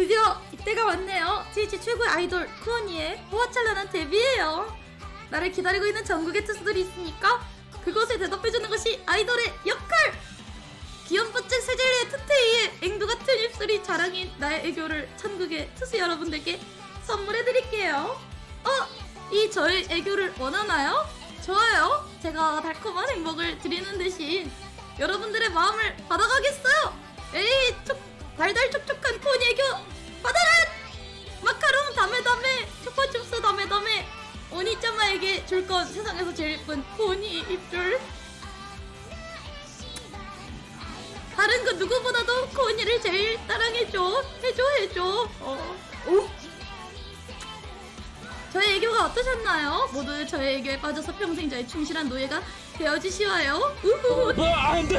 드디어 이때가 왔네요. 트위치 최고의 아이돌 쿠언이의 호화찬란한 데뷔예요. 나를 기다리고 있는 전국의 투수들이 있으니까 그것에 대답해주는 것이 아이돌의 역할! 귀염뽀짝 세젤리의 투테이의 앵두 같은 입술이 자랑인 나의 애교를 천국의 투수 여러분들께 선물해드릴게요. 어? 이 저의 애교를 원하나요? 좋아요. 제가 달콤한 행복을 드리는 대신 여러분들의 마음을 받아가겠어요. 에이, 촉, 달달 촉 오니짜마에게 줄 건 세상에서 제일 예쁜 코니 입술. 다른 그 누구보다도 코니를 제일 사랑해줘. 해줘, 해줘. 어. 오. 저의 애교가 어떠셨나요? 모두 저의 애교에 빠져서 평생 저의 충실한 노예가 되어주시와요. 우후. 아, 안 돼!